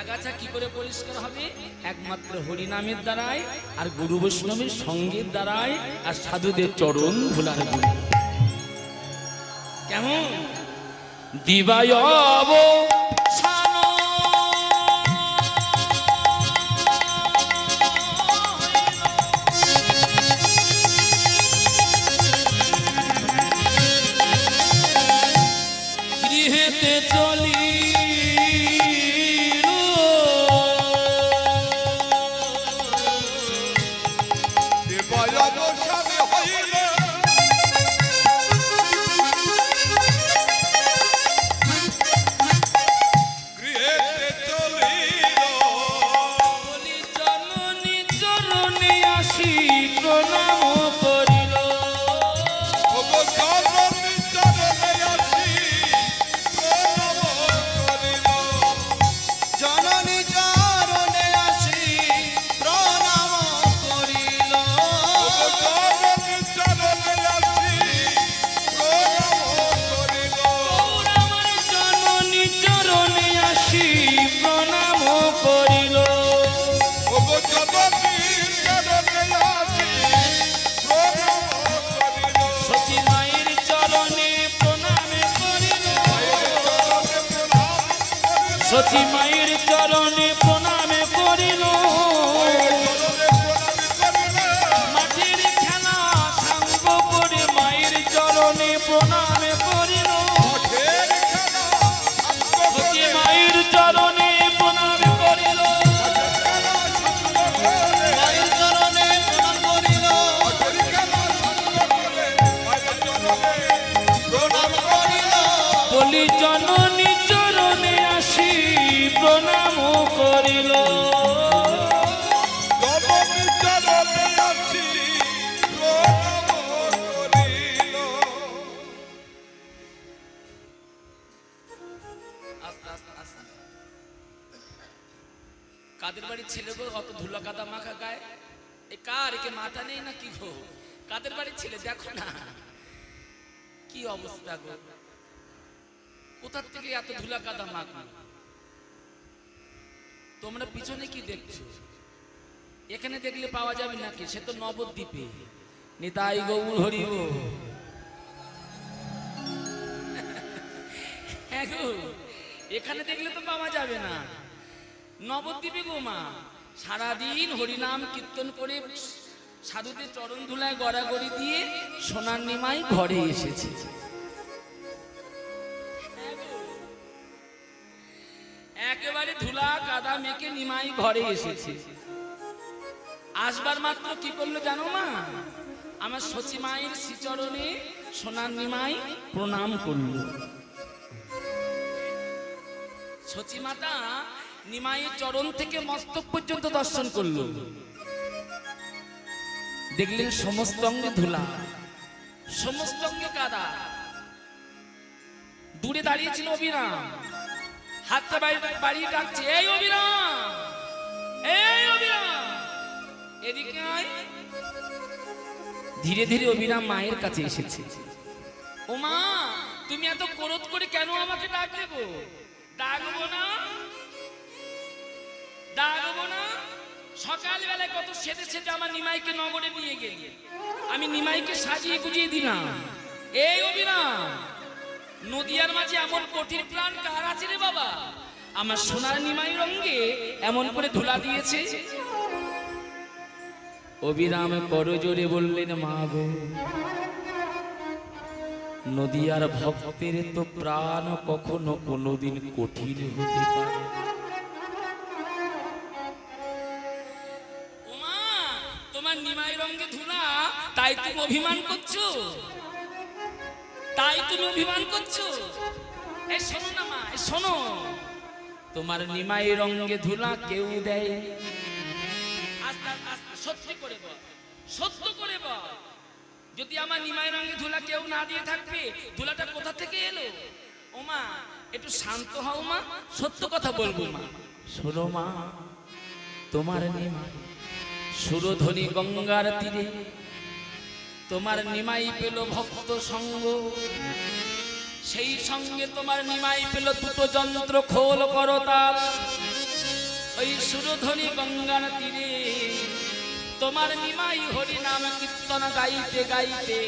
আগাছা কি করে পরিষ্কার হবে? একমাত্র হরিনামের দ্বারাই আর গুরু বৈষ্ণবের সঙ্গের দ্বারাই আর সাধুদের চরণ ভোলার গুণ কেমন? দিবায় গৃহেতে চলি সতী মায়ের চরণে কাদের বাড়ির ছেলে গো অত ধুলো কাদা মাখা গায়ে? এ কার? একে মাথা নেই না কি গো? কাদের বাড়ির ছেলে? দেখো না। কি অবস্থা গো? কোথার থেকে এত ধুলা কাদা মাখা তোমরা পিছনে কি দেখছ? এখানে দেখলে পাওয়া যাবে নাকি? সে তো নবদ্বীপে। নিতাই গৌর হ্যাঁ গো, এখানে দেখলে তো পাওয়া যাবে না। নবদ্বীপে গো মা সারাদিন হরিনাম কীর্তন করে সাধুদের চরণ ধুলায় গড়াগড়ি দিয়ে সোনার নিমাই ঘরে এসেছে। একেবারে ধুলা কাদা মেখে নিমাই ঘরে এসেছে। আসবার মাত্র কি করল জানো মা? আমার সচি মায়ের শ্রীচরণে সোনার নিমাই প্রণাম করল। সচি মাতা নিমাইয়ের চরণ থেকে মস্তক পর্যন্ত দর্শন করল। দেখলেন সমস্ত অঙ্গে ধুলা, সমস্ত অঙ্গে কাদা। দূরে দাঁড়িয়েছিল অবিরাম। হাতটা বাড়ি- বাড়িয়ে ডাকছে, এই অবিরাম! এই অবিরাম! এদিকে ধীরে ধীরে অবিরাম মায়ের কাছে এসেছে। ও মা তুমি এত ক্রোধ করে কেন আমাকে ডাকলে গো? ডাকবো না? ডাকবো না। সকালবেলায় কত সেদে সেদে আমার নিমাইকে নগরে নিয়ে গেলি। আমি নিমাইকে সাজিয়ে গুজিয়ে দিলাম। এই অবিরাম নদিয়ার মাঝে এমন কঠিন প্রাণ কার আছে রে বাবা? আমার সোনার নিমাই রঙ্গে এমন করে ধুলা দিয়েছে। অবিরাম করজোরে বললেন, মা গো, নদিয়ার ভক্তের তো প্রাণ কখনো কোনোদিন কঠিন হতে পারে তুমি অভিমান করছ? তাই তুমি অভিমান করছ? এই শোনো না মা শোনো। তোমার নিমাই রঙে ধুলা কেউ দেয়। সত্যি করে সত্য করে যদি আমার নিমাই রঙে ধুলা কেউ না দিয়ে থাকবে, ধুলাটা কোথা থেকে এলো? ও মা, একটু শান্ত হও মা, সত্য কথা বলব মা। শোনো মা, তোমার নিমাই সুরধ্বনি গঙ্গার তীরে তোমার নিমাই পেল ভক্ত সঙ্গ। সেই সঙ্গে তোমার নিমাই পেল দুটো যন্ত্র খোল করতাল ওই সুরধ্বনি গঙ্গার তীরে তোমার নিমাই হরি নাম কীর্তন গাইতে গাইতে,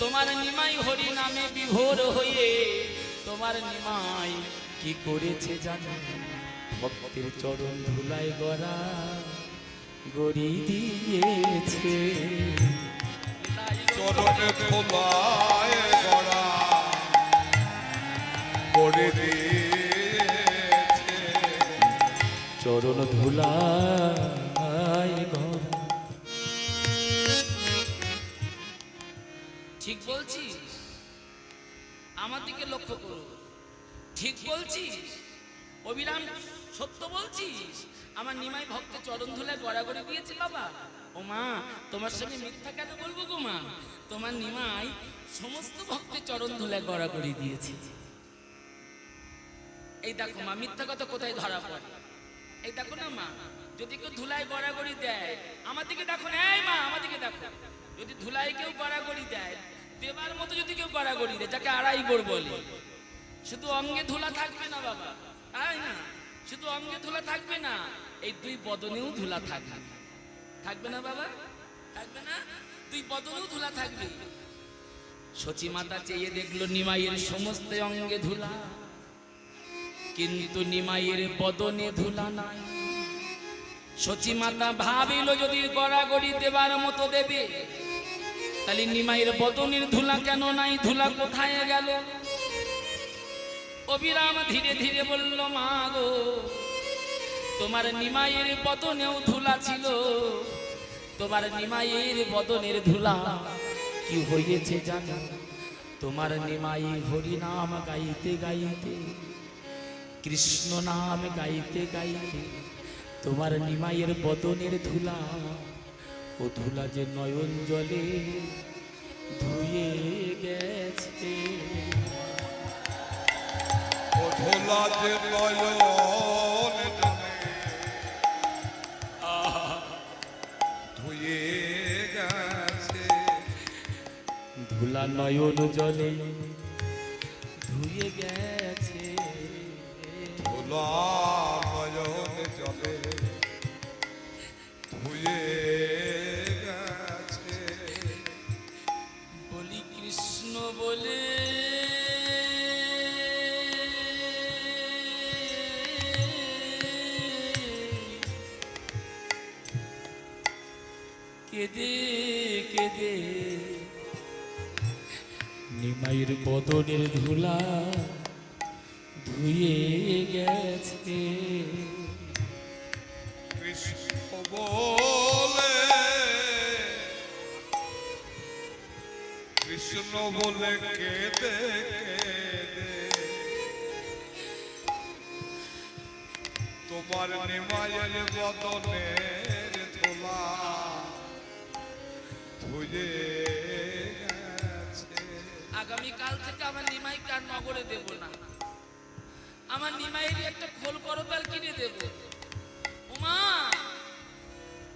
তোমার নিমাই হরি নামে বিভোর হয়ে তোমার নিমাই কি করেছে জানো? ভক্তের চরণ ধুলায় গড়া গড়ি দিয়েছে। চরণে খোলায় গড়া। করে দিয়েছে। চরণ ধুলায় গড়া। ঠিক বলছিস আমার দিকে লক্ষ্য করো। ঠিক বলছিস অবিরাম সত্য বলছিস আমার নিমাই ভক্ত চরণ ধুলে গড়াগড়ি দিয়েছে বাবা। ও মা, তোমার সঙ্গে মিথ্যা কেন বলব গো মা? তোমার নিমাই সমস্ত ভক্তের চরণ ধুলে গড়াগড়ি দিয়েছে। এই দেখো মা, মিথ্যা কথা কোথায় ধরা পড়ে? এই দেখো না মা, যদি কেউ ধুলায় গড়াগড়ি দেয়, আমার দিকে দেখো না, এই মা, আমার দিকে দেখো। যদি ধুলায় কেউ গড়াগড়ি দেয়, দেবার মতো যদি কেউ গড়াগড়ি দেয়, যাকে আড়াই গোড় বলে, শুধু অঙ্গে ধুলা থাকবে না বাবা, তাই না? শুধু অঙ্গে ধুলা থাকবে না, এই দুই বদনেও ধুলা থাকবে। থাকবে না বাবা? থাকবে না? তুই বদনেও ধুলা থাকবে। সচি মাতা চেয়ে দেখল নিমাইয়ের সমস্ত অঙ্গে ধুলা। কিন্তু নিমাইয়ের বদনে ধুলা নাই। সচি মাতা ভাবিল যদি গড়াগড়ি দেবার মতো দেবে তাহলে নিমাইয়ের বদনের ধুলা কেন নাই? ধুলা কোথায় গেল? অবিরাম ধীরে ধীরে বলল মা গো তোমার নিমাইয়ের বদনেও ধুলা ছিল। তোমার নিমাইয়ের বদনের ধুলা কি হয়েছে জানো? তোমার নিমাই হরি নাম গাইতে গাইতে, কৃষ্ণ নাম গাইতে গাইতে, তোমার নিমাইয়ের বদনের ধুলা, ও ধুলা যে নয়ন জলে ধুয়ে গেছে। ও ধোলা যে নয়ন ধুলা নয়ন জলে ধুয়ে গেছে। ধোলা নিমাইয়ের বদনের ধুলা ধুয়ে গেছে। কৃষ্ণ বলে কৃষ্ণ বলে তোমার নিমায়ের বদনের ধোলা ধুয়ে আর নগরে দেব না? আমার নিমাইয়ের একটা খোল করতাল কিনে দেব। উমা,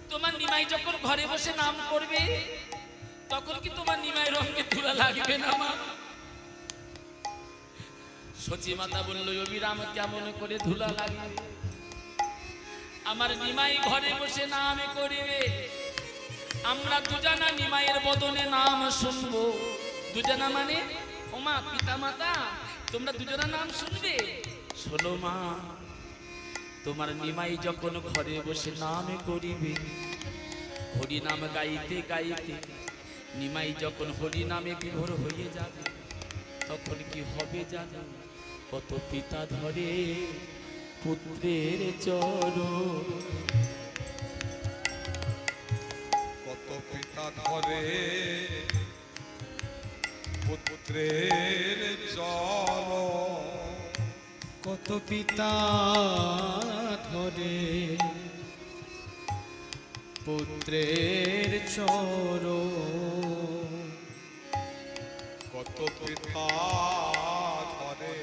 তোমার নিমাই যখন ঘরে বসে নাম করবে, তখন কি তোমার নিমাই রঙে তুলা লাগবে না, মা? সচি মাতা বলল, অবিরাম, কেমন করে ধুলা লাগবে? আমার নিমাই ঘরে বসে নাম করিবে। আমরা দুজনা নিমাইয়ের বদনে নাম শুনব। দুজনা মানে ওমা পিতা মাতা তোমরা দুজনা নাম শুনবে? শোনো মা তোমার নিমাই যখন ঘরে বসে নাম করিবে হরি নাম গাইতে গাইতে নিমাই যখন হরি নামে বিভোর হয়ে যাবে তখন কি হবে জানো? কত পিতা ধরে পুত্রের চর কত পিতা ধরে পুত্রের চল কত পিতা ধরে। পুত্রের চর। কত পিতা ধরে।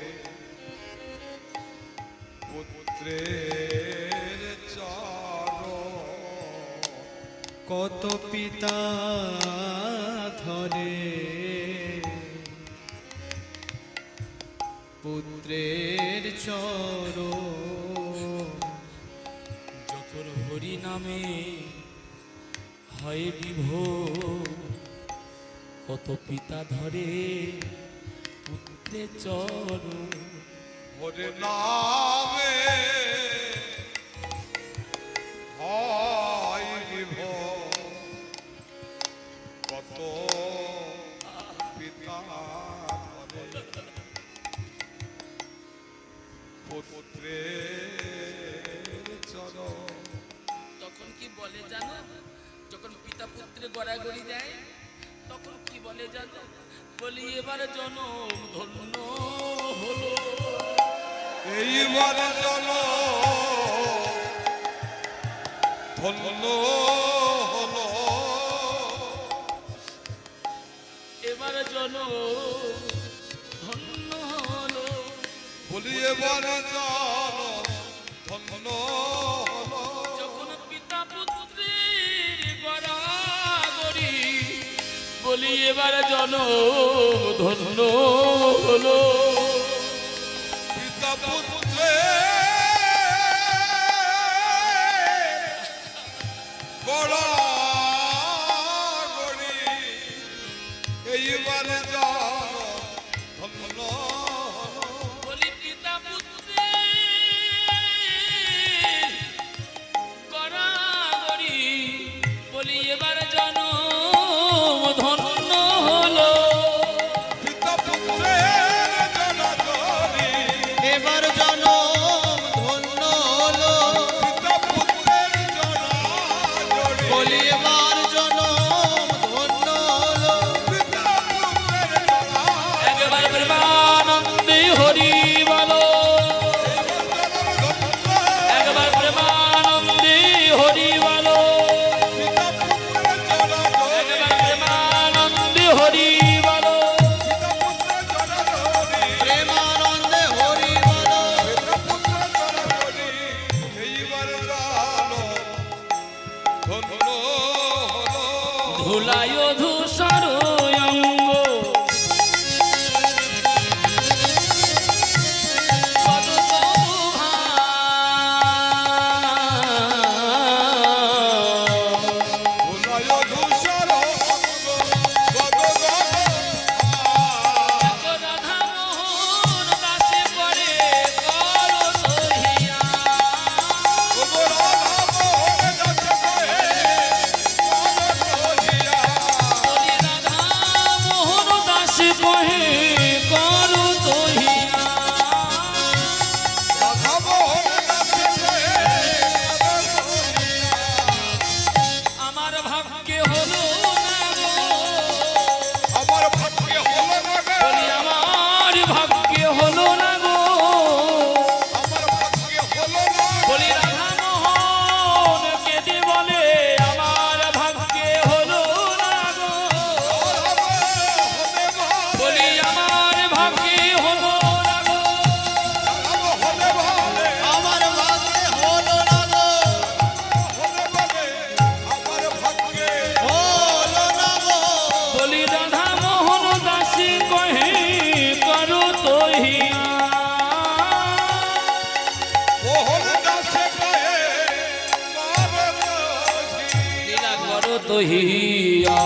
পুত্রের চল কত পিতা ধরে। পুত্রের চর যখন হরি নামে হয় বিভোর কত পিতা ধরে পুত্রের চর হরে নামে তখন কি বলে জানো? যখন পিতা পুত্রে গড়াগড়ি যায় তখন কি বলে জানো? বলি এবারে জনম ধন্য হলো। এইবারে জনম ধন্য হলো। এবারে জন ধন্য হলো। বলি এবারে এবার জন ধন্য হলো। বড় এইবার জন ভুলায় ধু কহিয়া